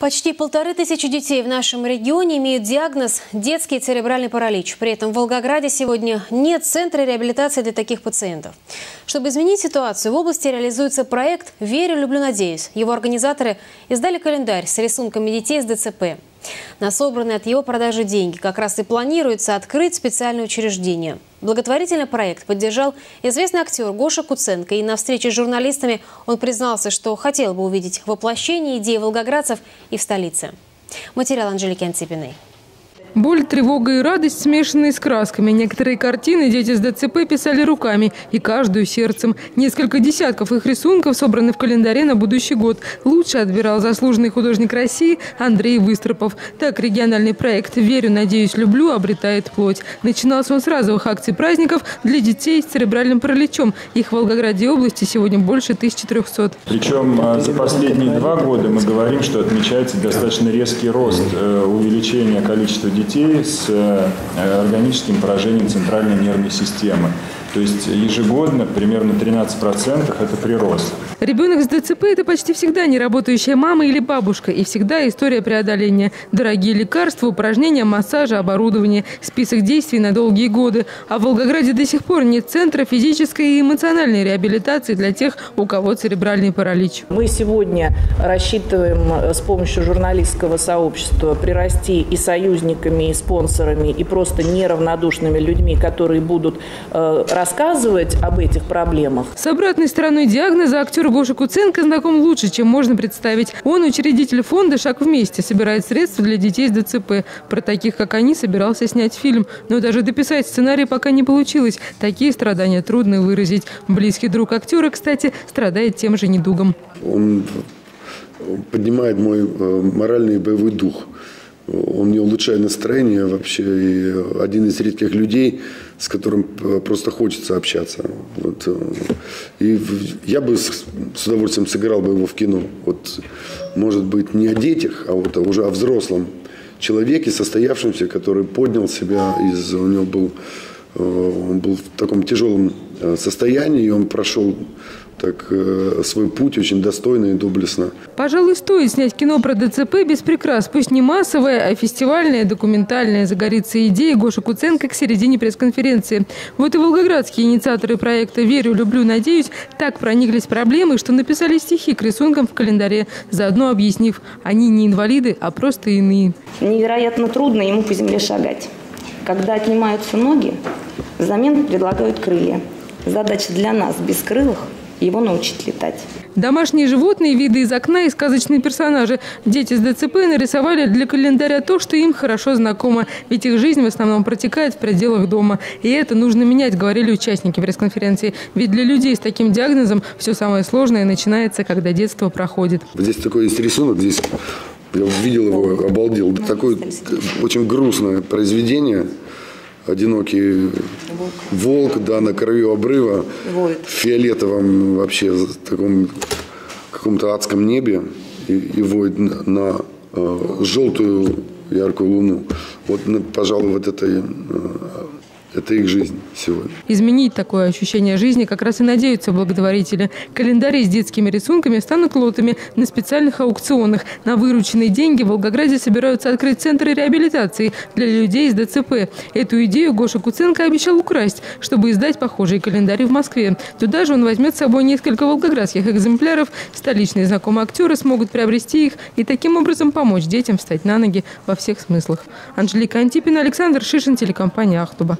Почти полторы тысячи детей в нашем регионе имеют диагноз «детский церебральный паралич». При этом в Волгограде сегодня нет центра реабилитации для таких пациентов. Чтобы изменить ситуацию, в области реализуется проект «Верю, люблю, надеюсь». Его организаторы издали календарь с рисунками детей с ДЦП. На собранные от его продажи деньги как раз и планируется открыть специальное учреждение. Благотворительный проект поддержал известный актер Гоша Куценко. И на встрече с журналистами он признался, что хотел бы увидеть воплощение идеи волгоградцев и в столице. Материал Анжелики Антипиной. Боль, тревога и радость, смешанные с красками. Некоторые картины дети с ДЦП писали руками и каждую сердцем. Несколько десятков их рисунков собраны в календаре на будущий год. Лучше отбирал заслуженный художник России Андрей Выстропов. Так региональный проект «Верю, надеюсь, люблю» обретает плоть. Начинался он с разовых акций праздников для детей с церебральным параличом. Их в Волгограде области сегодня больше 1300. Причем а, за последние два года мы говорим, что отмечается достаточно резкий рост э, увеличения количества детей детей с э, органическим поражением центральной нервной системы. То есть ежегодно примерно 13% это прирост. Ребенок с ДЦП – это почти всегда неработающая мама или бабушка. И всегда история преодоления. Дорогие лекарства, упражнения, массажи, оборудование. Список действий на долгие годы. А в Волгограде до сих пор нет центра физической и эмоциональной реабилитации для тех, у кого церебральный паралич. Мы сегодня рассчитываем э, с помощью журналистского сообщества прирасти и союзниками, и спонсорами, и просто неравнодушными людьми, которые будут э, рассказывать об этих проблемах. С обратной стороной диагноза актер Гоша Куценко знаком лучше, чем можно представить. Он учредитель фонда «Шаг вместе», собирает средства для детей с ДЦП. Про таких, как они, собирался снять фильм. Но даже дописать сценарий пока не получилось. Такие страдания трудно выразить. Близкий друг актера, кстати, страдает тем же недугом. Он поднимает мой э, моральный и боевой дух он мне улучшает настроение вообще. И один из редких людей, с которым просто хочется общаться. Вот. Э, и я бы с, с удовольствием сыграл бы его в кино. Вот, может быть, не о детях, а вот уже о взрослом человеке, состоявшемся, который поднял себя из... У него был, э, он был в таком тяжелом состоянии, и он прошел так э, свой путь очень достойно и доблестно. Пожалуй, стоит снять кино про ДЦП без прикрас. Пусть не массовое, а фестивальное, документальное. Загорится идея Гоша Куценко к середине пресс-конференции. Вот и волгоградские инициаторы проекта «Верю, люблю, надеюсь» так прониклись проблемой, что написали стихи к рисункам в календаре, заодно объяснив, они не инвалиды, а просто иные. Невероятно трудно ему по земле шагать. Когда отнимаются ноги, взамен предлагают крылья. Задача для нас, бескрылых – его научить летать. Домашние животные, виды из окна и сказочные персонажи. Дети с ДЦП нарисовали для календаря то, что им хорошо знакомо. Ведь их жизнь в основном протекает в пределах дома. И это нужно менять, говорили участники пресс-конференции. Ведь для людей с таким диагнозом все самое сложное начинается, когда детство проходит. Здесь такой есть рисунок, здесь я увидел его, обалдел. Такое очень грустное произведение одинокий волк, волк да, на краю обрыва, Воет. в фиолетовом вообще таком каком-то адском небе и, и воет на, на э, желтую яркую луну. Вот, пожалуй, вот это э, это их жизнь сегодня. Изменить такое ощущение жизни как раз и надеются благотворители. Календари с детскими рисунками станут лотами на специальных аукционах. На вырученные деньги в Волгограде собираются открыть центры реабилитации для людей с ДЦП. Эту идею Гоша Куценко обещал украсть, чтобы издать похожие календари в Москве. Туда же он возьмет с собой несколько волгоградских экземпляров. Столичные знакомые актеры смогут приобрести их и таким образом помочь детям встать на ноги во всех смыслах. Анжелика Антипина, Александр Шишин, телекомпания «Ахтуба».